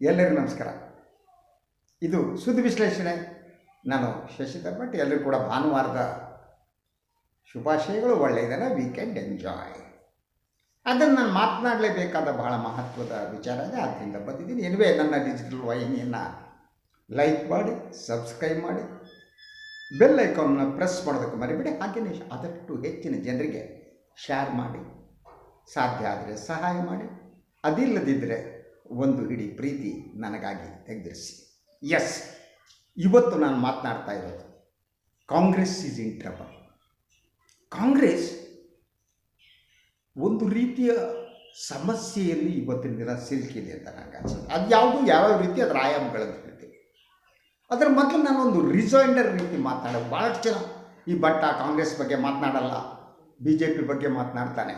ಎಲ್ಲರಿಗೂ ನಮಸ್ಕಾರ. ಇದು ಸುದ್ದಿ ವಿಶ್ಲೇಷಣೆ. ನಾನು ಶಶಿಧರ್ ಭಟ್, ಎಲ್ಲರೂ ಕೂಡ ಭಾನುವಾರದ ಶುಭಾಶಯಗಳು, ಒಳ್ಳೆಯದಲ್ಲ ವೀಕೆಂಡ್ ಎಂಜಾಯ್ ಅದನ್ನು ನಾನು ಮಾತನಾಡಲೇಬೇಕಾದ ಬಹಳ ಮಹತ್ವದ ವಿಚಾರ ಇದೆ ಬಂದಿದ್ದೀನಿ. ಎನ್ವೇ ನನ್ನ ಡಿಜಿಟಲ್ ವಾಹಿನಿಯನ್ನು ಲೈಕ್ ಮಾಡಿ ಸಬ್ಸ್ಕ್ರೈಬ್ ಮಾಡಿ ಬೆಲ್ ಐಕಾನ್ನ ಪ್ರೆಸ್ ಮಾಡೋದಕ್ಕೆ ಮರಿಬಿಡಿ. ಹಾಗೆಯೇ ಆದಷ್ಟು ಹೆಚ್ಚಿನ ಜನರಿಗೆ ಶೇರ್ ಮಾಡಿ, ಸಾಧ್ಯ ಆದರೆ ಸಹಾಯ ಮಾಡಿ. ಅದಿಲ್ಲದಿದ್ದರೆ ಒಂದು ಹಿಡಿ ಪ್ರೀತಿ ನನಗಾಗಿ ತೆಗೆದಿರಿಸಿ. ಎಸ್ ಇವತ್ತು ನಾನು ಮಾತನಾಡ್ತಾ ಇರೋದು, Congress is in trouble Congress ಒಂದು ರೀತಿಯ ಸಮಸ್ಯೆಯಲ್ಲಿ ಇವತ್ತಿನ ದಿನ ಸಿಲುಕಿದೆ ಅಂತ ನನಗೆ ಅನ್ಸುತ್ತೆ. ಅದು ಯಾವುದು ಯಾವ್ಯಾವ ರೀತಿ ಅದರ ಆಯಾಮಗಳನ್ನು ಹೇಳ್ತೀವಿ ಅದರ ಮೊದಲು ನಾನೊಂದು ರಿಸೈಂಡರ್ ರೀತಿ ಮಾತಾಡೋದು ಭಾಳಷ್ಟು ಜನ ಈ ಭಟ್ಟ ಕಾಂಗ್ರೆಸ್ ಬಗ್ಗೆ ಮಾತನಾಡಲ್ಲ ಬಿ ಜೆ ಪಿ ಬಗ್ಗೆ ಮಾತನಾಡ್ತಾನೆ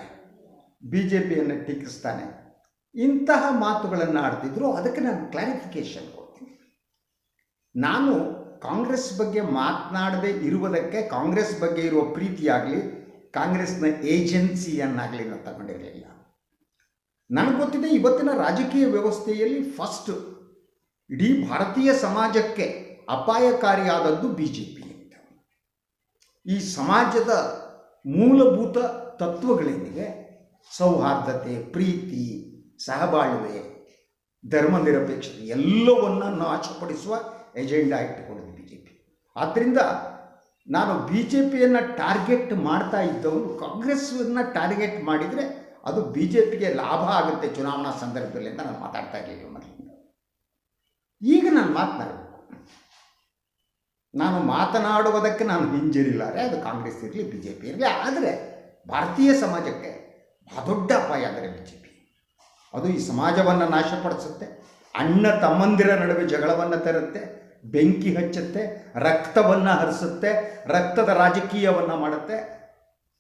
ಬಿ ಜೆ ಪಿಯನ್ನು ಟೀಕಿಸ್ತಾನೆ. ಇಂತಹ ಮಾತುಗಳನ್ನು ಆಡ್ತಿದ್ರು. ಅದಕ್ಕೆ ನಾನು ಕ್ಲಾರಿಫಿಕೇಶನ್ ಕೊಡ್ತೀನಿ. ನಾನು ಕಾಂಗ್ರೆಸ್ ಬಗ್ಗೆ ಮಾತನಾಡದೆ ಇರುವುದಕ್ಕೆ ಕಾಂಗ್ರೆಸ್ ಬಗ್ಗೆ ಇರುವ ಪ್ರೀತಿಯಾಗಲಿ, ಕಾಂಗ್ರೆಸ್ನ ಏಜೆನ್ಸಿಯನ್ನಾಗಲಿ ನಾನು ತಗೊಂಡಿರಲಿಲ್ಲ. ನನಗೆ ಗೊತ್ತಿದೆ, ಇವತ್ತಿನ ರಾಜಕೀಯ ವ್ಯವಸ್ಥೆಯಲ್ಲಿ ಫಸ್ಟ್ ಇಡೀ ಭಾರತೀಯ ಸಮಾಜಕ್ಕೆ ಅಪಾಯಕಾರಿಯಾದದ್ದು ಬಿ ಜೆ ಪಿ ಅಂತ. ಈ ಸಮಾಜದ ಮೂಲಭೂತ ತತ್ವಗಳೇನಿದೆ ಸೌಹಾರ್ದತೆ, ಪ್ರೀತಿ ಸಹಬಾಳ್ವೆ ಧರ್ಮ ನಿರಪೇಕ್ಷತೆ ಎಲ್ಲವನ್ನು ನಾಶಪಡಿಸುವ ಎಜೆಂಡಾ ಇಟ್ಟುಕೊಂಡಿದೆ ಬಿ ಜೆ ಪಿ ಆದ್ದರಿಂದ ನಾನು ಬಿ ಜೆ ಪಿಯನ್ನು ಟಾರ್ಗೆಟ್ ಮಾಡ್ತಾ ಇದ್ದವನು ಕಾಂಗ್ರೆಸ್ಸನ್ನು ಟಾರ್ಗೆಟ್ ಮಾಡಿದರೆ ಅದು ಬಿ ಜೆ ಪಿಗೆ ಲಾಭ ಆಗುತ್ತೆ ಚುನಾವಣಾ ಸಂದರ್ಭದಲ್ಲಿ ಅಂತ ನಾನು ಮಾತಾಡ್ತಾ ಇರಲಿಲ್ಲ ಮೊದಲಿಂದ. ಈಗ ನಾನು ಮಾತನಾಡಬೇಕು ನಾನು ಮಾತನಾಡುವುದಕ್ಕೆ ನಾನು ಹಿಂಜರಿಲಾರೆ, ಅದು ಕಾಂಗ್ರೆಸ್ ಇರಲಿ ಬಿ ಜೆ ಪಿ ಇರಲಿ, ಆದರೆ ಭಾರತೀಯ ಸಮಾಜಕ್ಕೆ ಬಹಳ ದೊಡ್ಡ ಅಪಾಯ ಅಂದರೆ ಬಿ ಜೆ ಪಿ ಅದು ಈ ಸಮಾಜವನ್ನು ನಾಶಪಡಿಸುತ್ತೆ, ಅಣ್ಣ ತಮ್ಮಂದಿರ ನಡುವೆ ಜಗಳವನ್ನು ತರುತ್ತೆ, ಬೆಂಕಿ ಹಚ್ಚುತ್ತೆ, ರಕ್ತವನ್ನು ಹರಿಸುತ್ತೆ, ರಕ್ತದ ರಾಜಕೀಯವನ್ನು ಮಾಡುತ್ತೆ,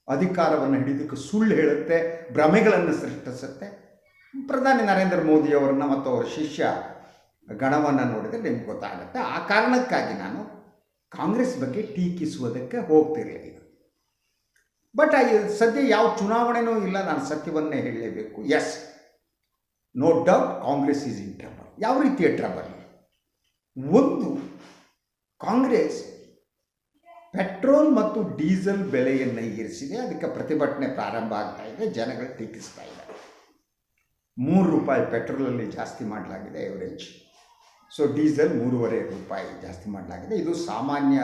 ಅಧಿಕಾರವನ್ನು ಹಿಡಿದಕ್ಕೆ ಸುಳ್ಳು ಹೇಳುತ್ತೆ, ಭ್ರಮೆಗಳನ್ನು ಸೃಷ್ಟಿಸುತ್ತೆ. ಪ್ರಧಾನಿ ನರೇಂದ್ರ ಮೋದಿಯವರನ್ನು ಮತ್ತು ಅವರ ಶಿಷ್ಯ ಗಣವನ್ನು ನೋಡಿದರೆ ನಿಮ್ಗೆ ಗೊತ್ತಾಗುತ್ತೆ. ಆ ಕಾರಣಕ್ಕಾಗಿ ನಾನು ಕಾಂಗ್ರೆಸ್ ಬಗ್ಗೆ ಟೀಕಿಸುವುದಕ್ಕೆ ಹೋಗ್ತಿರಲಿಲ್ಲ. ಬಟ್ ಸದ್ಯ ಯಾವ ಚುನಾವಣೆನೂ ಇಲ್ಲ, ನಾನು ಸತ್ಯವನ್ನೇ ಹೇಳಲೇಬೇಕು. Yes no doubt Congress is in trouble ಯಾವ ರೀತಿಯ ಟ್ರಬಲ್ ಒಂದು ಕಾಂಗ್ರೆಸ್ ಪೆಟ್ರೋಲ್ ಮತ್ತು ಡೀಸೆಲ್ ಬೆಲೆಯನ್ನು ಏರಿಸಿದೆ. ಅದಕ್ಕೆ ಪ್ರತಿಭಟನೆ ಪ್ರಾರಂಭ ಆಗ್ತಾ ಇದೆ. ಜನಗಳು ಟೀಕಿಸ್ತಾ ಇದ್ದಾರೆ. ಮೂರು ರೂಪಾಯಿ ಪೆಟ್ರೋಲಲ್ಲಿ ಜಾಸ್ತಿ ಮಾಡಲಾಗಿದೆ ಎವರೇಜ್ ಸೊ ಡೀಸೆಲ್ ಮೂರುವರೆ ರೂಪಾಯಿ ಜಾಸ್ತಿ ಮಾಡಲಾಗಿದೆ. ಇದು ಸಾಮಾನ್ಯ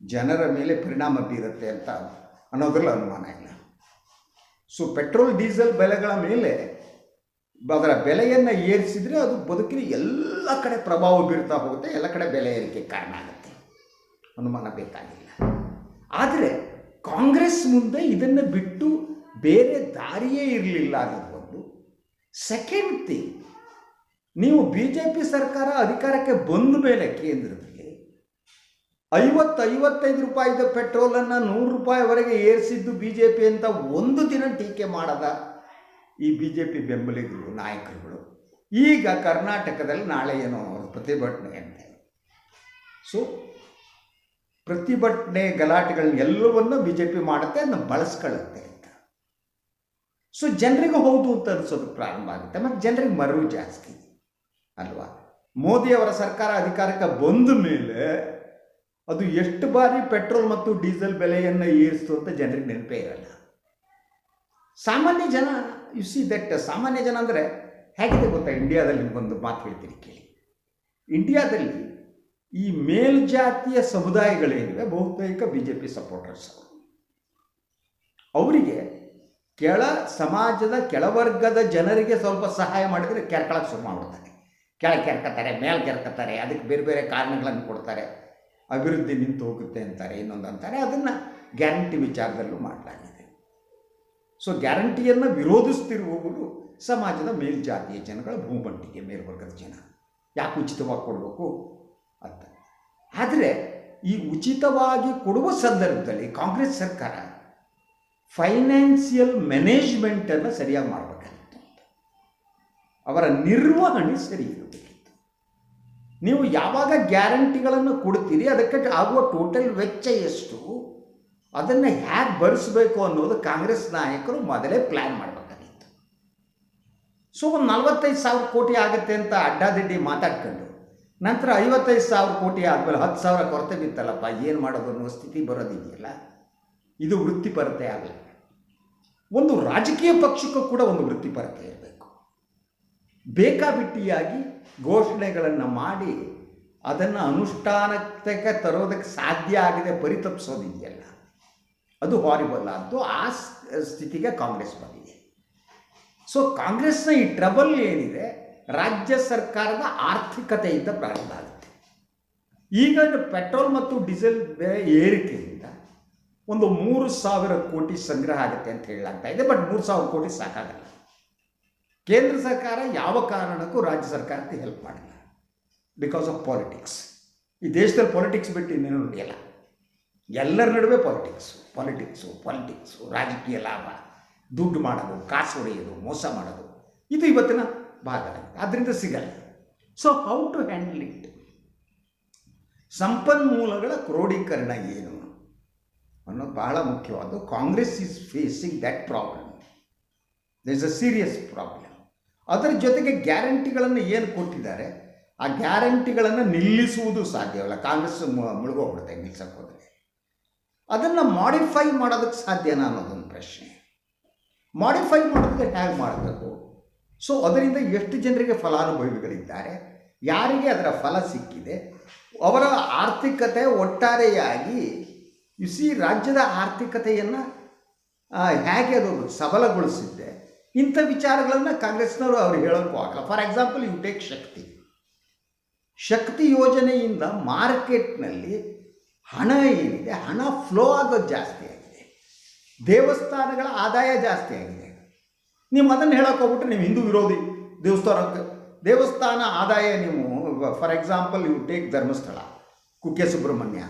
ಜನರ ಮೇಲೆ ಪರಿಣಾಮ ಬೀರುತ್ತೆ ಅಂತ ಅನ್ನೋದ್ರಲ್ಲಿ ಅನುಮಾನ ಇಲ್ಲ. ಸೊ ಪೆಟ್ರೋಲ್ ಡೀಸೆಲ್ ಬೆಲೆಗಳ ಮೇಲೆ ಅದರ ಬೆಲೆಯನ್ನು ಏರಿಸಿದರೆ ಅದು ಬದುಕಿನ ಎಲ್ಲ ಕಡೆ ಪ್ರಭಾವ ಬೀರ್ತಾ ಹೋಗುತ್ತೆ, ಎಲ್ಲ ಕಡೆ ಬೆಲೆ ಏರಿಕೆ ಕಾರಣ ಆಗುತ್ತೆ. ಅನುಮಾನ ಬೇಕಾಗಿಲ್ಲ. ಆದರೆ ಕಾಂಗ್ರೆಸ್ ಮುಂದೆ ಇದನ್ನು ಬಿಟ್ಟು ಬೇರೆ ದಾರಿಯೇ ಇರಲಿಲ್ಲ ಅನ್ನೋದು ಒಂದು. ಸೆಕೆಂಡ್ ಥಿಂಗ್ ನೀವು ಬಿ ಜೆ ಪಿ ಸರ್ಕಾರ ಅಧಿಕಾರಕ್ಕೆ ಬಂದ ಮೇಲೆ ಕೇಂದ್ರದಲ್ಲಿ ಐವತ್ತು ಐವತ್ತೈದು ರೂಪಾಯಿದ ಪೆಟ್ರೋಲನ್ನು ನೂರು ರೂಪಾಯಿವರೆಗೆ ಏರಿಸಿದ್ದು ಬಿ ಜೆ ಪಿ ಅಂತ ಒಂದು ದಿನ ಟೀಕೆ ಮಾಡದ. ಈ ಬಿ ಜೆ ಪಿ ಬೆಂಬಲಿಗರು ನಾಯಕರುಗಳು. ಈಗ ಕರ್ನಾಟಕದಲ್ಲಿ ನಾಳೆ ಏನೋ ಅವರು ಪ್ರತಿಭಟನೆ ಅಂತ ಸೊ ಪ್ರತಿಭಟನೆ ಗಲಾಟೆಗಳನ್ನ ಎಲ್ಲವನ್ನೂ ಬಿ ಜೆ ಪಿ ಮಾಡುತ್ತೆ, ಅದನ್ನ ಬಳಸ್ಕೊಳ್ಳುತ್ತೆ ಅಂತ. ಸೊ ಜನರಿಗೂ ಹೌದು ಅಂತ ಅನಿಸೋದು ಪ್ರಾರಂಭ ಆಗುತ್ತೆ, ಮತ್ತು ಜನರಿಗೆ ಮರವು ಜಾಸ್ತಿ. ಅಲ್ವಾ? ಮೋದಿಯವರ ಸರ್ಕಾರ ಅಧಿಕಾರಕ್ಕೆ ಬಂದ ಮೇಲೆ ಅದು ಎಷ್ಟು ಬಾರಿ ಪೆಟ್ರೋಲ್ ಮತ್ತು ಡೀಸೆಲ್ ಬೆಲೆಯನ್ನು ಏರಿಸ್ತು ಅಂತ ಜನರಿಗೆ ನೆನಪೇ ಇರಲ್ಲ. ಸಾಮಾನ್ಯ ಜನ ಯು ಸಿ ದಟ್ ಸಾಮಾನ್ಯ ಜನ ಅಂದರೆ ಹೇಗಿದೆ ಗೊತ್ತಾ? ಇಂಡಿಯಾದಲ್ಲಿ ನಿಮಗೊಂದು ಮಾತು ಹೇಳ್ತೀನಿ ಕೇಳಿ. ಇಂಡಿಯಾದಲ್ಲಿ ಈ ಮೇಲ್ಜಾತಿಯ ಸಮುದಾಯಗಳೇನಿವೆ? ಬಹುತೇಕ ಬಿ ಜೆ ಪಿ ಸಪೋರ್ಟರ್ಸ್ ಅವರು. ಅವರಿಗೆ ಕೆಳ ಸಮಾಜದ ಕೆಳವರ್ಗದ ಜನರಿಗೆ ಸ್ವಲ್ಪ ಸಹಾಯ ಮಾಡಿದರೆ ಕೆರ್ಕೊಳಕ್ಕೆ ಶುರು ಮಾಡ್ಬಿಡ್ತಾರೆ. ಕೆಳ ಕೆರ್ಕತ್ತಾರೆ, ಮೇಲೆ ಕೆರ್ಕತ್ತಾರೆ, ಅದಕ್ಕೆ ಬೇರೆ ಬೇರೆ ಕಾರಣಗಳನ್ನು ಕೊಡ್ತಾರೆ. ಅಭಿವೃದ್ಧಿ ನಿಂತು ಹೋಗುತ್ತೆ ಅಂತಾರೆ, ಇನ್ನೊಂದು ಅಂತಾರೆ. ಅದನ್ನು ಗ್ಯಾರಂಟಿ ವಿಚಾರದಲ್ಲೂ ಮಾಡಲಾಗಿದೆ. ಸೊ ಗ್ಯಾರಂಟಿಯನ್ನು ವಿರೋಧಿಸ್ತಿರುವವರು ಸಮಾಜದ ಮೇಲ್ಜಾತಿಯ ಜನಗಳ ಭೂಮಟ್ಟಿಗೆ ಮೇಲ್ವರ್ಗದ ಜನ. ಯಾಕೆ ಉಚಿತವಾಗಿ ಕೊಡಬೇಕು ಅಂತ. ಆದರೆ, ಈ ಉಚಿತವಾಗಿ ಕೊಡುವ ಸಂದರ್ಭದಲ್ಲಿ ಕಾಂಗ್ರೆಸ್ ಸರ್ಕಾರ ಫೈನಾನ್ಸಿಯಲ್ ಮ್ಯಾನೇಜ್ಮೆಂಟನ್ನು ಸರಿಯಾಗಿ ಮಾಡಬೇಕಾಗಿತ್ತು ಅವರ ನಿರ್ವಹಣೆ ಸರಿ ಇರಬೇಕಿತ್ತು. ನೀವು ಯಾವಾಗ ಗ್ಯಾರಂಟಿಗಳನ್ನು ಕೊಡ್ತೀರಿ, ಅದಕ್ಕೆ ಆಗುವ ಟೋಟಲ್ ವೆಚ್ಚ ಎಷ್ಟು? ಅದನ್ನು ಹೇಗೆ ಬಳಸಬೇಕು ಅನ್ನೋದು ಕಾಂಗ್ರೆಸ್ ನಾಯಕರು ಮೊದಲೇ ಪ್ಲ್ಯಾನ್ ಮಾಡಬೇಕಾಗಿತ್ತು. ಸೊ ಒಂದು ನಲ್ವತ್ತೈದು ಸಾವಿರ ಕೋಟಿ ಆಗುತ್ತೆ ಅಂತ ಅಡ್ಡಾದಿಡ್ಡಿ ಮಾತಾಡ್ಕೊಂಡು, ನಂತರ ಐವತ್ತೈದು ಸಾವಿರ ಕೋಟಿ ಆದಮೇಲೆ ಹತ್ತು ಸಾವಿರ ಕೊರತೆ ಬಿತ್ತಲ್ಲಪ್ಪ, ಏನು ಮಾಡೋದು ಅನ್ನೋ ಸ್ಥಿತಿ ಬರೋದಿದೆಯಲ್ಲ? ಇದು ವೃತ್ತಿಪರತೆ ಆಗಲ್ಲ ಒಂದು ರಾಜಕೀಯ ಪಕ್ಷಕ್ಕೂ ಕೂಡ ಒಂದು ವೃತ್ತಿಪರತೆ ಇರಬೇಕು. ಬೇಕಾಬಿಟ್ಟಿಯಾಗಿ ಘೋಷಣೆಗಳನ್ನು ಮಾಡಿ ಅದನ್ನು ಅನುಷ್ಠಾನಕ್ಕೆ ತರೋದಕ್ಕೆ ಸಾಧ್ಯ ಆಗಿದೆ ಪರಿತಪ್ಪಿಸೋದಿದೆಯಲ್ಲ ಅದು ಹಾರಿಬಲ್ ಆದ್ದು ಆ ಸ್ಥಿತಿಗೆ ಕಾಂಗ್ರೆಸ್ ಬಂದಿದೆ. ಸೊ ಕಾಂಗ್ರೆಸ್ನ ಈ ಟ್ರಬಲ್ ಏನಿದೆ, ರಾಜ್ಯ ಸರ್ಕಾರದ ಆರ್ಥಿಕತೆಯಿಂದ ಪ್ರಾರಂಭ ಆಗುತ್ತೆ. ಈಗ ಪೆಟ್ರೋಲ್ ಮತ್ತು ಡೀಸೆಲ್ ಬೆಲೆ ಏರಿಕೆಯಿಂದ ಒಂದು ಮೂರು ಸಾವಿರ ಕೋಟಿ ಸಂಗ್ರಹ ಆಗುತ್ತೆ ಅಂತ ಹೇಳಲಾಗ್ತಾ ಇದೆ, ಬಟ್ ಮೂರು ಸಾವಿರ ಕೋಟಿ ಸಾಕಾಗಲ್ಲ. ಕೇಂದ್ರ ಸರ್ಕಾರ ಯಾವ ಕಾರಣಕ್ಕೂ ರಾಜ್ಯ ಸರ್ಕಾರಕ್ಕೆ ಹೆಲ್ಪ್ ಮಾಡಲ್ಲ. ಬಿಕಾಸ್ ಆಫ್ ಪಾಲಿಟಿಕ್ಸ್ ಈ ದೇಶದಲ್ಲಿ ಪಾಲಿಟಿಕ್ಸ್ ಬಿಟ್ಟು ಇನ್ನೇನು ನಡೆಯಲ್ಲ. ಎಲ್ಲರ ನಡುವೆ ಪಾಲಿಟಿಕ್ಸು ಪಾಲಿಟಿಕ್ಸು ಪಾಲಿಟಿಕ್ಸು ರಾಜಕೀಯ ಲಾಭ, ದುಡ್ಡು ಮಾಡೋದು, ಕಾಸು ಹೊಡೆಯೋದು, ಮೋಸ ಮಾಡೋದು, ಇದು ಇವತ್ತಿನ ಭಾಗ ಆದ್ದರಿಂದ ಸಿಗಲ್ಲ. So how to handle it ಸಂಪನ್ಮೂಲಗಳ ಕ್ರೋಢೀಕರಣ ಏನು? ಅನ್ನೋದು ಬಹಳ ಮುಖ್ಯವಾದ Congress is facing that problem the is a serious problem ಅದರ ಜೊತೆಗೆ ಗ್ಯಾರಂಟಿಗಳನ್ನು ಏನು ಕೊಟ್ಟಿದ್ದಾರೆ? ಆ ಗ್ಯಾರಂಟಿಗಳನ್ನು ನಿಲ್ಲಿಸುವುದು ಸಾಧ್ಯವಲ್ಲ. ಕಾಂಗ್ರೆಸ್ ಮುಳುಗೋಗ್ಬಿಡುತ್ತೆ, ನಿಲ್ಸಕ್ಕೆ ಹೋದರೆ. ಅದನ್ನು ಮಾಡಿಫೈ ಮಾಡೋದಕ್ಕೆ ಸಾಧ್ಯನಾ ಅನ್ನೋದೊಂದು ಪ್ರಶ್ನೆ. ಮಾಡಿಫೈ ಮಾಡೋದಕ್ಕೆ ಹೇಗೆ ಮಾಡಬೇಕು ಸೊ ಅದರಿಂದ ಎಷ್ಟು ಜನರಿಗೆ ಫಲಾನುಭವಿಗಳಿದ್ದಾರೆ, ಯಾರಿಗೆ ಅದರ ಫಲ ಸಿಕ್ಕಿದೆ, ಅವರ ಆರ್ಥಿಕತೆ ಒಟ್ಟಾರೆಯಾಗಿ ಇಸಿ ರಾಜ್ಯದ ಆರ್ಥಿಕತೆಯನ್ನು ಹೇಗೆ ಅದು ಸಬಲಗೊಳಿಸಿದ್ದೆ ಇಂಥ ವಿಚಾರಗಳನ್ನು ಕಾಂಗ್ರೆಸ್ನವರು ಅವ್ರು ಹೇಳೋಕ್ಕೂ ಆಗಲ್ಲ. For example you take Shakti. Shakti ಯೋಜನೆಯಿಂದ ಮಾರ್ಕೆಟ್ನಲ್ಲಿ ಹಣ ಏನಿದೆ? ಹಣ ಫ್ಲೋ ಆಗೋದು ಜಾಸ್ತಿ ಆಗಿದೆ. ದೇವಸ್ಥಾನಗಳ ಆದಾಯ ಜಾಸ್ತಿ ಆಗಿದೆ. ನೀವು ಅದನ್ನು ಹೇಳೋಕೆ ಹೋಗ್ಬಿಟ್ರೆ ನೀವು ಹಿಂದೂ ವಿರೋಧಿ ದೇವಸ್ಥಾನಕ್ಕೆ. ದೇವಸ್ಥಾನ ಆದಾಯ ನೀವು for example you take Dharmasthala, Kukke Subrahmanya.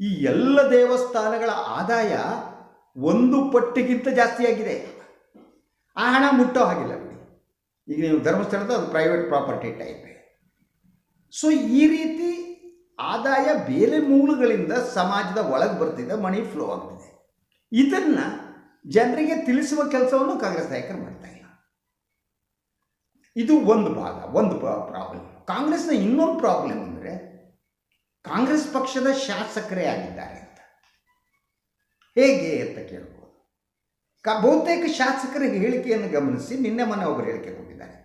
ಈ ಎಲ್ಲ ದೇವಸ್ಥಾನಗಳ ಆದಾಯ ಒಂದು ಪಟ್ಟಿಗಿಂತ ಜಾಸ್ತಿ ಆಗಿದೆ. ಆ ಹಣ ಮುಟ್ಟೋ ಹಾಗಿಲ್ಲ ಬಿಡಿ. ಈಗ ನೀವು ಧರ್ಮಸ್ಥಳದ ಅದು ಪ್ರೈವೇಟ್ ಪ್ರಾಪರ್ಟಿ ಟೈಪ್ ಸೊ ಈ ರೀತಿ ಆದಾಯ ಬೇರೆ ಮೂಲಗಳಿಂದ ಸಮಾಜದ ಒಳಗೆ ಬರ್ತಿದ್ದ ಮನಿ ಫ್ಲೋ ಆಗ್ತಿದೆ ಇದನ್ನು ಜನರಿಗೆ ತಿಳಿಸುವ ಕೆಲಸವನ್ನು ಕಾಂಗ್ರೆಸ್ ನಾಯಕರು ಮಾಡ್ತಾ ಇಲ್ಲ. ಇದು ಒಂದು ಭಾಗ, ಒಂದು ಪ್ರಾಬ್ಲಮ್ ಕಾಂಗ್ರೆಸ್ನ ಇನ್ನೊಂದು ಪ್ರಾಬ್ಲಮ್ ಅಂದರೆ ಕಾಂಗ್ರೆಸ್ ಪಕ್ಷದ ಶಾಸಕರೇ ಆಗಿದ್ದಾರೆ ಅಂತ. ಹೇಗೆ ಅಂತ ಕೇಳ್ಬೋದು. ಕ, ಬಹುತೇಕ ಶಾಸಕರ ಹೇಳಿಕೆಯನ್ನು ಗಮನಿಸಿ ನಿನ್ನೆ ಮೊನ್ನೆ ಒಬ್ಬರು ಹೇಳಿಕೆ ಕೊಟ್ಟಿದ್ದಾರೆ.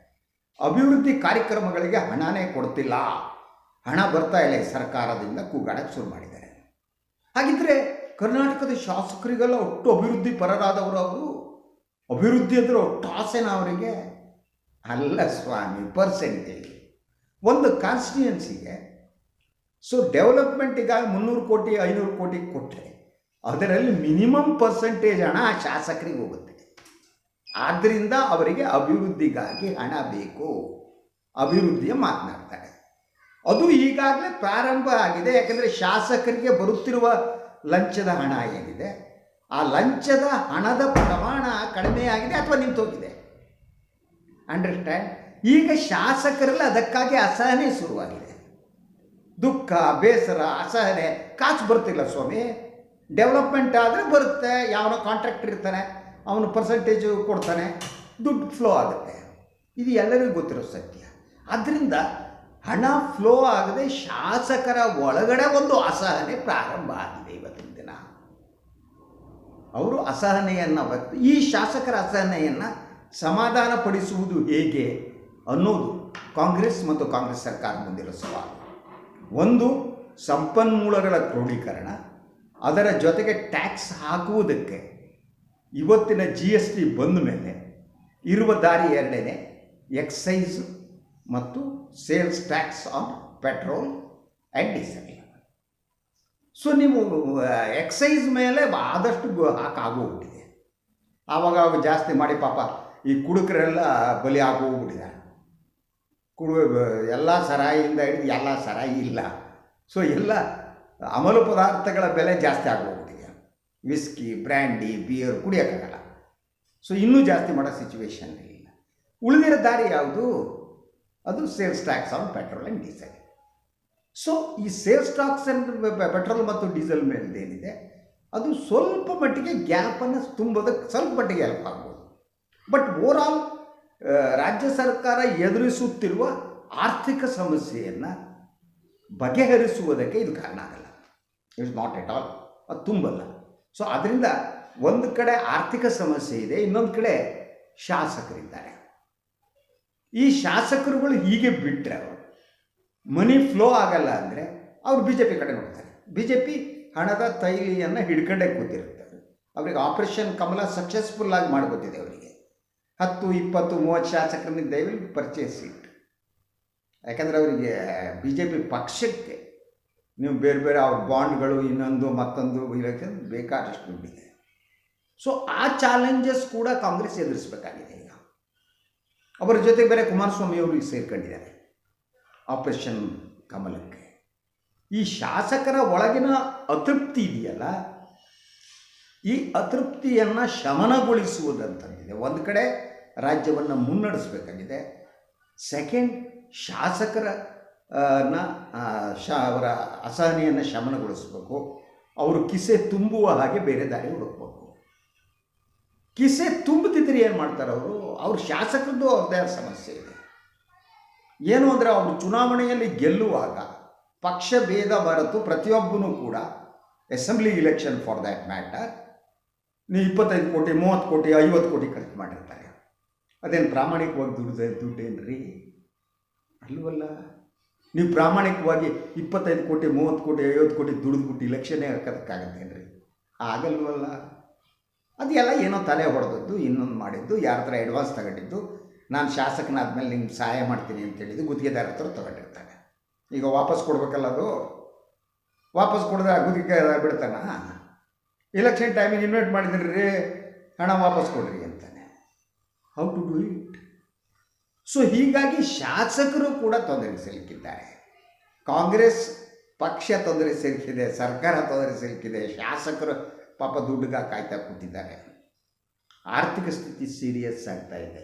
ಅಭಿವೃದ್ಧಿ ಕಾರ್ಯಕ್ರಮಗಳಿಗೆ ಹಣನೇ ಕೊಡ್ತಿಲ್ಲ. ಹಣ ಬರ್ತಾ ಇಲ್ಲ ಸರ್ಕಾರದಿಂದ ಕೂಗಾಡಕ್ಕೆ ಶುರು ಮಾಡಿದ್ದಾರೆ. ಹಾಗಿದ್ರೆ ಕರ್ನಾಟಕದ ಶಾಸಕರಿಗೆಲ್ಲ ಒಟ್ಟು ಅಭಿವೃದ್ಧಿ ಪರರಾದವರು ಅವರು? ಅಭಿವೃದ್ಧಿ ಅಂದರೆ ಒಟ್ಟು ಆಸೆನ ಅವರಿಗೆ? ಅಲ್ಲ ಸ್ವಾಮಿ ಪರ್ಸೆಂಟೇಜ್ ಒಂದು ಕಾನ್ಸ್ಟಿಟ್ಯೂನ್ಸಿಗೆ ಸೊ ಡೆವಲಪ್ಮೆಂಟಿಗಾಗಿ ಮುನ್ನೂರು ಕೋಟಿ, ಐನೂರು ಕೋಟಿ ಕೊಟ್ಟರೆ ಅದರಲ್ಲಿ ಮಿನಿಮಮ್ ಪರ್ಸೆಂಟೇಜ್ ಹಣ ಆ ಶಾಸಕರಿಗೆ ಹೋಗುತ್ತೆ. ಆದ್ದರಿಂದ ಅವರಿಗೆ ಅಭಿವೃದ್ಧಿಗಾಗಿ ಹಣ ಬೇಕು. ಅಭಿವೃದ್ಧಿಯ ಮಾತನಾಡ್ತಾರೆ. ಅದು ಈಗಾಗಲೇ ಪ್ರಾರಂಭ ಆಗಿದೆ. ಯಾಕಂದರೆ ಶಾಸಕರಿಗೆ ಬರುತ್ತಿರುವ ಲಂಚದ ಹಣ ಏನಿದೆ? ಆ ಲಂಚದ ಹಣದ ಪ್ರಮಾಣ ಕಡಿಮೆ ಆಗಿದೆ ಅಥವಾ ನಿಂತೋಗಿದೆ? ಅಂಡರ್ಸ್ಟ್ಯಾಂಡ್ ಈಗ ಶಾಸಕರಲ್ಲಿ ಅದಕ್ಕಾಗಿ ಅಸಹನೆ ಶುರುವಾಗಿದೆ. ದುಃಖ, ಬೇಸರ, ಅಸಹನೆ, ಕಾಸು ಬರ್ತಿಲ್ಲ ಸ್ವಾಮಿ. ಡೆವಲಪ್ಮೆಂಟ್ ಆದರೆ ಬರುತ್ತೆ. ಯಾವನೋ ಕಾಂಟ್ರಾಕ್ಟರ್ ಇರ್ತಾನೆ, ಅವನು ಪರ್ಸೆಂಟೇಜು ಕೊಡ್ತಾನೆ, ದುಡ್ಡು ಫ್ಲೋ ಆಗುತ್ತೆ. ಇದು ಎಲ್ಲರಿಗೂ ಗೊತ್ತಿರೋ ಸತ್ಯ. ಆದ್ದರಿಂದ ಹಣ ಫ್ಲೋ ಆಗದೆ ಶಾಸಕರ ಒಳಗಡೆ ಒಂದು ಅಸಹನೆ ಪ್ರಾರಂಭ ಆಗಿದೆ ಇವತ್ತಿನ ದಿನ. ಅವರು ಅಸಹನೆಯನ್ನು ವ್ಯಕ್ತ, ಈ ಶಾಸಕರ ಅಸಹನೆಯನ್ನು ಸಮಾಧಾನಪಡಿಸುವುದು ಹೇಗೆ ಅನ್ನೋದು ಕಾಂಗ್ರೆಸ್ ಮತ್ತು ಕಾಂಗ್ರೆಸ್ ಸರ್ಕಾರ ಮುಂದಿರೋ ಸವಾಲು. ಒಂದು, ಸಂಪನ್ಮೂಲಗಳ ಕ್ರೋಢೀಕರಣ. ಅದರ ಜೊತೆಗೆ ಟ್ಯಾಕ್ಸ್ ಹಾಕುವುದಕ್ಕೆ ಇವತ್ತಿನ ಜಿ ಎಸ್ ಟಿ ಬಂದ ಮೇಲೆ, ಇರುವ ದಾರಿ ಎರಡನೇ ಎಕ್ಸೈಸ್ ಮತ್ತು sales tax on petrol and diesel. So ನೀವು ಎಕ್ಸೈಸ್ ಮೇಲೆ ಆದಷ್ಟು ಹಾಕಾಗೋಗ್ಬಿಟ್ಟಿದೆ ಆವಾಗ ಅವಾಗ ಜಾಸ್ತಿ ಮಾಡಿ ಪಾಪ ಈ ಕುಡುಕರೆಲ್ಲ ಬಲಿ ಆಗೋಗ್ಬಿಟ್ಟಿದ್ದಾರೆ ಕುಡು ಎಲ್ಲ ಸರಾಯಿಯಿಂದ ಹಿಡಿದು ಎಲ್ಲ ಸರಾಯಿ ಇಲ್ಲ. ಸೊ ಎಲ್ಲ ಅಮಲು ಪದಾರ್ಥಗಳ ಬೆಲೆ ಜಾಸ್ತಿ ಆಗೋಗ್ಬಿಟ್ಟಿದೆ. ವಿಸ್ಕಿ, ಬ್ರ್ಯಾಂಡಿ, ಬಿಯರ್ ಕುಡಿಯೋಕ್ಕಾಗಲ್ಲ. ಸೊ ಇನ್ನೂ ಜಾಸ್ತಿ ಮಾಡೋ ಸಿಚುವೇಶನ್ ಇಲ್ಲ. ಉಳಿದಿರೋ ದಾರಿ ಯಾವುದು? ಅದು sales tax on petrol and diesel so ಈ ಸೇಲ್ಸ್ ಟ್ಯಾಕ್ಸ್ ಪೆಟ್ರೋಲ್ ಮತ್ತು ಡೀಸೆಲ್ ಮೇಲೇನಿದೆ ಅದು ಸ್ವಲ್ಪ ಮಟ್ಟಿಗೆ ಗ್ಯಾಪನ್ನು ತುಂಬೋದಕ್ಕೆ ಸ್ವಲ್ಪ ಮಟ್ಟಿಗೆ ಹೆಲ್ಪ್ ಆಗ್ಬೋದು. ಬಟ್ ಓವರ್ಆಲ್ ರಾಜ್ಯ ಸರ್ಕಾರ ಎದುರಿಸುತ್ತಿರುವ ಆರ್ಥಿಕ ಸಮಸ್ಯೆಯನ್ನು ಬಗೆಹರಿಸುವುದಕ್ಕೆ ಇದು ಕಾರಣ ಆಗಲ್ಲ. ಇಟ್ಸ್ ನಾಟ್ ಎಟ್ ಆಲ್ ಅದು ತುಂಬಲ್ಲ. ಸೊ ಅದರಿಂದ ಒಂದು ಕಡೆ ಆರ್ಥಿಕ ಸಮಸ್ಯೆ ಇದೆ, ಇನ್ನೊಂದು ಕಡೆ ಶಾಸಕರಿದ್ದಾರೆ. ಈ ಶಾಸಕರುಗಳು ಹೀಗೆ ಬಿಟ್ಟರೆ ಅವರು. ಮನಿ ಫ್ಲೋ ಆಗಲ್ಲ ಅಂದರೆ ಅವ್ರು ಬಿ ಜೆ ಪಿ ಕಡೆ ನೋಡ್ತಾರೆ. ಬಿ ಜೆ ಪಿ ಹಣದ ತೈಲಿಯನ್ನು ಹಿಡ್ಕೊಂಡೇ ಕೂತಿರ್ತಾರೆ ಅವರಿಗೆ ಆಪರೇಷನ್ ಕಮಲ ಸಕ್ಸಸ್ಫುಲ್ ಆಗಿ ಮಾಡ್ಕೊತಿದೆ ಅವರಿಗೆ. ಹತ್ತು, ಇಪ್ಪತ್ತು, ಮೂವತ್ತು ಶಾಸಕರನ್ನ ದಯವಿಲ್ ಪರ್ಚೇಸ್ ಇಟ್ಟು ಯಾಕಂದರೆ ಅವರಿಗೆ ಬಿ ಜೆ ಪಿ ಪಕ್ಷಕ್ಕೆ ನೀವು ಬೇರೆ ಬೇರೆ ಅವ್ರ ಬಾಂಡ್ಗಳು ಇನ್ನೊಂದು, ಮತ್ತೊಂದು ಇರೋಕ್ಕೆ ಬೇಕಾದಷ್ಟು ದುಡ್ಡಿದೆ. ಸೊ ಆ ಚಾಲೆಂಜಸ್ ಕೂಡ ಕಾಂಗ್ರೆಸ್ ಎದುರಿಸಬೇಕಾಗಿದೆ ಈಗ. ಅವರ ಜೊತೆ ಬೇರೆ ಕುಮಾರಸ್ವಾಮಿ ಅವರು ಈಗ ಸೇರ್ಕೊಂಡಿದ್ದಾರೆ. ಆಪರೇಷನ್ ಕಮಲಕ್ಕೆ. ಈ ಶಾಸಕರ ಒಳಗಿನ ಅತೃಪ್ತಿ ಇದೆಯಲ್ಲ? ಈ ಅತೃಪ್ತಿಯನ್ನು ಶಮನಗೊಳಿಸುವುದಂತಂದಿದೆ ಒಂದು ಕಡೆ ರಾಜ್ಯವನ್ನು ಮುನ್ನಡೆಸಬೇಕಾಗಿದೆ. ಸೆಕೆಂಡ್ ಶಾಸಕರ ಶಾ, ಅವರ ಅಸಹನೆಯನ್ನು ಶಮನಗೊಳಿಸಬೇಕು. ಅವರು ಕಿಸೆ ತುಂಬುವ ಹಾಗೆ ಬೇರೆ ದಾರಿ ಹುಡುಕ್ಬೇಕು. ಕಿಸೆ ತುಂಬುತ್ತಿದ್ದರೆ ಏನು ಮಾಡ್ತಾರೆ ಅವರು ಅವ್ರ ಶಾಸಕರದ್ದು ಅವ್ರದ್ದೇ ಸಮಸ್ಯೆ ಇದೆ. ಏನು ಅಂದರೆ ಅವರು ಚುನಾವಣೆಯಲ್ಲಿ ಗೆಲ್ಲುವಾಗ ಪಕ್ಷ ಭೇದ ಬರತು ಪ್ರತಿಯೊಬ್ಬನೂ ಕೂಡ assembly election for that matter ನೀವು ಇಪ್ಪತ್ತೈದು ಕೋಟಿ, ಮೂವತ್ತು ಕೋಟಿ, ಐವತ್ತು ಕೋಟಿ ಖರ್ಚು ಮಾಡಿರ್ತಾರೆ. ಅದೇನು ಪ್ರಾಮಾಣಿಕವಾಗಿ ದುಡ್ದು ದುಡ್ಡೇನ್ರಿ? ಅಲ್ವಲ್ಲ? ನೀವು ಪ್ರಾಮಾಣಿಕವಾಗಿ ಇಪ್ಪತ್ತೈದು ಕೋಟಿ, ಮೂವತ್ತು ಕೋಟಿ, ಐವತ್ತು ಕೋಟಿ ದುಡಿದ್ಬಿಟ್ಟು ಇಲೆಕ್ಷನ್ನೇ ಹಾಕೋದಕ್ಕಾಗತ್ತೇನ್ರಿ? ಆಗಲ್ವಲ್ಲ? ಅದೆಲ್ಲ ಏನೋ ತಲೆ ಹೊಡೆದದ್ದು, ಇನ್ನೊಂದು ಮಾಡಿದ್ದು, ಯಾರ ಹತ್ರ ಅಡ್ವಾನ್ಸ್ ತಗೊಂಡಿದ್ದು. ನಾನು ಶಾಸಕನಾದ್ಮೇಲೆ ನಿಮ್ಗೆ ಸಹಾಯ ಮಾಡ್ತೀನಿ ಅಂತ ಹೇಳಿದ್ದು, ಗುತ್ತಿಗೆದಾರ ಹತ್ರ ತಗೊಂಡಿರ್ತಾನೆ ಈಗ ವಾಪಸ್ ಕೊಡ್ಬೇಕಲ್ಲ ಅದು? ವಾಪಸ್ ಕೊಡಿದ್ರೆ ಗುತ್ತಿಗೆದಾರ ಬಿಡ್ತಾನ? ಇಲೆಕ್ಷನ್ ಟೈಮಿಗೆ ಇನ್ವೈಟ್ ಮಾಡಿದ್ರಿ, ಹಣ ವಾಪಸ್ ಕೊಡ್ರಿ ಅಂತಾನೆ. How to do it so ಹೀಗಾಗಿ ಶಾಸಕರು ಕೂಡ ತೊಂದರೆ ಸಿಲುಕಿದ್ದಾರೆ. ಕಾಂಗ್ರೆಸ್ ಪಕ್ಷ ತೊಂದರೆ ಸಿಲುಕಿದೆ, ಸರ್ಕಾರ ತೊಂದರೆ ಸಿಲುಕಿದೆ, ಶಾಸಕರು ಪಾಪ ದುಡ್ಡುಗ ಕಾಯ್ತಾ ಕೂತಿದ್ದಾರೆ. ಆರ್ಥಿಕ ಸ್ಥಿತಿ ಸೀರಿಯಸ್ ಆಗ್ತಾ ಇದೆ.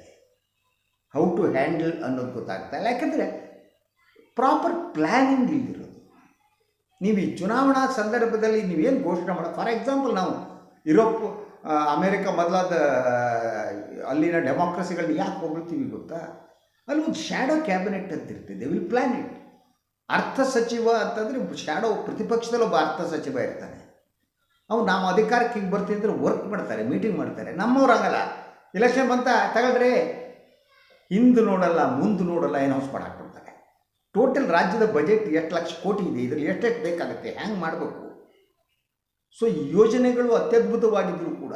ಹೌ ಟು ಹ್ಯಾಂಡಲ್ ಅನ್ನೋದು ಗೊತ್ತಾಗ್ತಾ ಇಲ್ಲ. ಯಾಕಂದರೆ ಪ್ರಾಪರ್ ಪ್ಲ್ಯಾನಿಂಗ್ ಇಲ್ದಿರೋದು. ನೀವು ಈ ಚುನಾವಣಾ ಸಂದರ್ಭದಲ್ಲಿ ನೀವೇನು ಘೋಷಣೆ ಮಾಡೋ ಫಾರ್ ಎಕ್ಸಾಂಪಲ್ ನಾವು ಯುರೋಪ್ ಅಮೇರಿಕ ಮೊದಲಾದ ಅಲ್ಲಿನ ಡೆಮಾಕ್ರಸಿಗಳನ್ನ ಯಾಕೆ ಹೊಗಳ್ತೀವಿ ಗೊತ್ತಾ? ಅಲ್ಲಿ ಒಂದು ಶ್ಯಾಡೋ ಕ್ಯಾಬಿನೆಟ್ ಅಂತ ಇರ್ತಿದೆ. ವಿಲ್ ಪ್ಲ್ಯಾನ್ ಇಟ್ ಅರ್ಥ ಸಚಿವ ಅಂತಂದರೆ ಶ್ಯಾಡೋ ಪ್ರತಿಪಕ್ಷದಲ್ಲಿ ಒಬ್ಬ ಅರ್ಥ ಸಚಿವ ಇರ್ತಾನೆ. ಅವ್ನು ನಮ್ಮ ಅಧಿಕಾರಕ್ಕೆ ಹಿಂಗೆ ಬರ್ತೀವಿ ಅಂದರೆ ವರ್ಕ್ ಮಾಡ್ತಾರೆ ಮೀಟಿಂಗ್ ಮಾಡ್ತಾರೆ. ನಮ್ಮವ್ರು ಹಂಗಲ್ಲ. ಎಲೆಕ್ಷನ್ ಬಂತ, ತಗೊಳ್ರಿ. ಹಿಂದೆ ನೋಡಲ್ಲ, ಮುಂದೆ ನೋಡಲ್ಲ ಮಾಡಿ ಮಾಡಾಕ್ಬಿಡ್ತಾರೆ ಟೋಟಲ್ ರಾಜ್ಯದ ಬಜೆಟ್ ಎಷ್ಟು ಲಕ್ಷ ಕೋಟಿ ಇದೆ, ಇದರಲ್ಲಿ ಎಷ್ಟೆಷ್ಟು ಬೇಕಾಗುತ್ತೆ, ಹ್ಯಾಂಗೆ ಮಾಡಬೇಕು? ಸೊ ಈ ಯೋಜನೆಗಳು ಅತ್ಯದ್ಭುತವಾಗಿದ್ದರೂ ಕೂಡ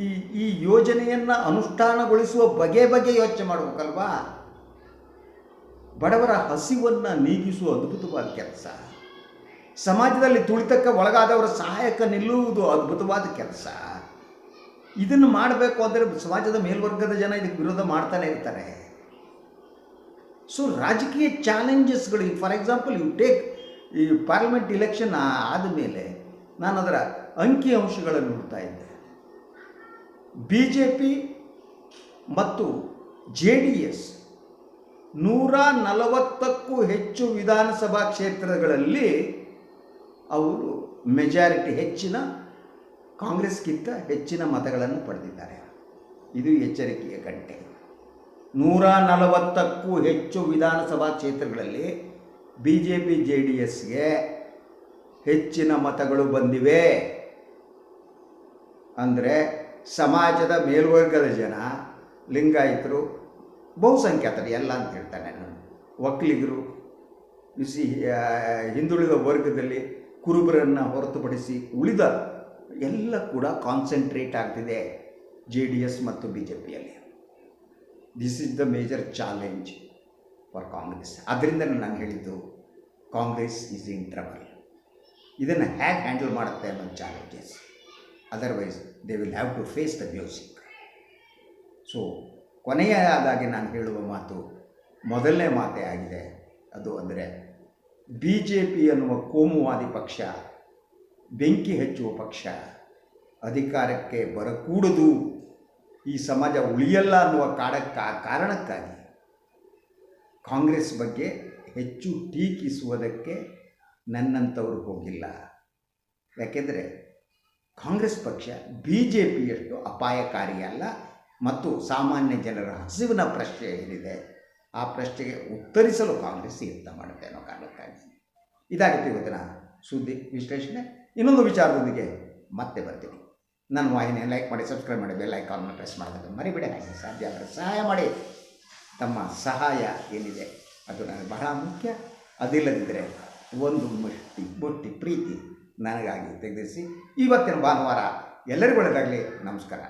ಈ ಈ ಯೋಜನೆಯನ್ನು ಅನುಷ್ಠಾನಗೊಳಿಸುವ ಬಗೆ ಬಗೆ ಯೋಚನೆ ಮಾಡಬೇಕಲ್ವಾ? ಬಡವರ ಹಸಿವನ್ನು ನೀಗಿಸುವ ಅದ್ಭುತವಾದ ಕೆಲಸ. ಸಮಾಜದಲ್ಲಿ ತುಳಿತಕ್ಕೆ ಒಳಗಾದವರ ಸಹಾಯಕ ನಿಲ್ಲುವುದು ಅದ್ಭುತವಾದ ಕೆಲಸ. ಇದನ್ನು ಮಾಡಬೇಕು ಅಂದರೆ ಸಮಾಜದ ಮೇಲ್ವರ್ಗದ ಜನ ಇದಕ್ಕೆ ವಿರೋಧ ಮಾಡ್ತಾನೆ ಇರ್ತಾರೆ. ಸೊ ರಾಜಕೀಯ ಚಾಲೆಂಜಸ್ಗಳು ಫಾರ್ ಎಕ್ಸಾಂಪಲ್ ಯು ಟೇಕ್ ಈ ಪಾರ್ಲಿಮೆಂಟ್ ಇಲೆಕ್ಷನ್ ಆದಮೇಲೆ ನಾನು ಅದರ ಅಂಕಿ ಅಂಶಗಳನ್ನು ನೋಡ್ತಾ ಇದ್ದೆ. ಬಿ ಜೆ ಪಿ ಮತ್ತು ಜೆ ಡಿ ಎಸ್ ನೂರ ನಲವತ್ತಕ್ಕೂ ಹೆಚ್ಚು ವಿಧಾನಸಭಾ ಕ್ಷೇತ್ರಗಳಲ್ಲಿ ಅವರು ಮೆಜಾರಿಟಿ ಹೆಚ್ಚಿನ ಕಾಂಗ್ರೆಸ್ಗಿಂತ ಹೆಚ್ಚಿನ ಮತಗಳನ್ನು ಪಡೆದಿದ್ದಾರೆ. ಇದು ಎಚ್ಚರಿಕೆಯ ಗಂಟೆ. ನೂರ ನಲವತ್ತಕ್ಕೂ ಹೆಚ್ಚು ವಿಧಾನಸಭಾ ಕ್ಷೇತ್ರಗಳಲ್ಲಿ B J P J D ಎಸ್ಗೆ ಹೆಚ್ಚಿನ ಮತಗಳು ಬಂದಿವೆ. ಅಂದರೆ ಸಮಾಜದ ಮೇಲ್ವರ್ಗದ ಜನ, ಲಿಂಗಾಯತರು, ಬಹುಸಂಖ್ಯಾತರು ಎಲ್ಲ ಅಂತ ಹೇಳ್ತಾನೆ ನಾನು. ಒಕ್ಕಲಿಗರು ಹಿಂದುಳಿದ ವರ್ಗದಲ್ಲಿ ಕುರುಬರನ್ನು ಹೊರತುಪಡಿಸಿ ಉಳಿದ ಎಲ್ಲ ಕೂಡ ಕಾನ್ಸಂಟ್ರೇಟ್ ಆಗ್ತಿದೆ ಜೆ ಡಿ ಎಸ್ ಮತ್ತು ಬಿ ಜೆ ಪಿಯಲ್ಲಿ this is the major challenge for Congress ಅದರಿಂದ ನಾನು ಹೇಳಿದ್ದು ಕಾಂಗ್ರೆಸ್ ಈಸ್ ಇನ್ ಟ್ರಬಲ್ ಇದನ್ನು ಹೇಗೆ ಹ್ಯಾಂಡಲ್ ಮಾಡುತ್ತೆ ಅನ್ನೋ challenges otherwise they will have to face the music so ಕೊನೆಯದಾಗಿ ನಾನು ಹೇಳುವ ಮಾತು ಮೊದಲನೇ ಮಾತೇ ಆಗಿದೆ. ಅದು ಅಂದರೆ ಬಿ ಜೆ ಪಿ ಅನ್ನುವ ಕೋಮುವಾದಿ ಪಕ್ಷ, ಬೆಂಕಿ ಹಚ್ಚುವ ಪಕ್ಷ ಅಧಿಕಾರಕ್ಕೆ ಬರಕೂಡದು. ಈ ಸಮಾಜ ಉಳಿಯಲ್ಲ ಅನ್ನುವ ಕಾಡಕ್ಕ, ಕಾರಣಕ್ಕಾಗಿ ಕಾಂಗ್ರೆಸ್ ಬಗ್ಗೆ ಹೆಚ್ಚು ಟೀಕಿಸುವುದಕ್ಕೆ ನನ್ನಂಥವ್ರು ಹೋಗಿಲ್ಲ. ಯಾಕೆಂದರೆ ಕಾಂಗ್ರೆಸ್ ಪಕ್ಷ ಬಿ ಜೆ ಪಿಯಷ್ಟು ಅಪಾಯಕಾರಿಯಲ್ಲ ಮತ್ತು ಸಾಮಾನ್ಯ ಜನರ ಹಸಿವಿನ ಪ್ರಶ್ನೆ ಏನಿದೆ? ಆ ಪ್ರಶ್ನೆಗೆ ಉತ್ತರಿಸಲು ಕಾಂಗ್ರೆಸ್ ಯತ್ನ ಮಾಡುತ್ತೆ ಅನ್ನೋ ಕಾರಣಕ್ಕಾಗಿ. ಇದಾಗುತ್ತೆ ಇವತ್ತಿನ ಸುದ್ದಿ ವಿಶ್ಲೇಷಣೆ. ಇನ್ನೊಂದು ವಿಚಾರದೊಂದಿಗೆ ಮತ್ತೆ ಬರ್ತೀನಿ. ನನ್ನ ವಾಹಿನಿ ಲೈಕ್ ಮಾಡಿ ಸಬ್ಸ್ಕ್ರೈಬ್ ಮಾಡಿ ಬೆಲ್ ಐಕಾನ್ನ ಪ್ರೆಸ್ ಮಾಡೋದನ್ನು ಮರಿಬೇಡಿ. ಹಾಗೆ ಸಾಧ್ಯ ಆದರೆ ಸಹಾಯ ಮಾಡಿ. ತಮ್ಮ ಸಹಾಯ ಏನಿದೆ? ಅದು ನನಗೆ ಬಹಳ ಮುಖ್ಯ. ಅದಿಲ್ಲದಿದ್ದರೆ ಒಂದು ಮುಷ್ಟಿ ಮುಷ್ಟಿ ಪ್ರೀತಿ ನನಗಾಗಿ ತೆಗೆದಿಸಿ ಇವತ್ತಿನ ಭಾನುವಾರ ಎಲ್ಲರಿಗೂ ಒಳ್ಳೆಯದಾಗಲಿ ನಮಸ್ಕಾರ.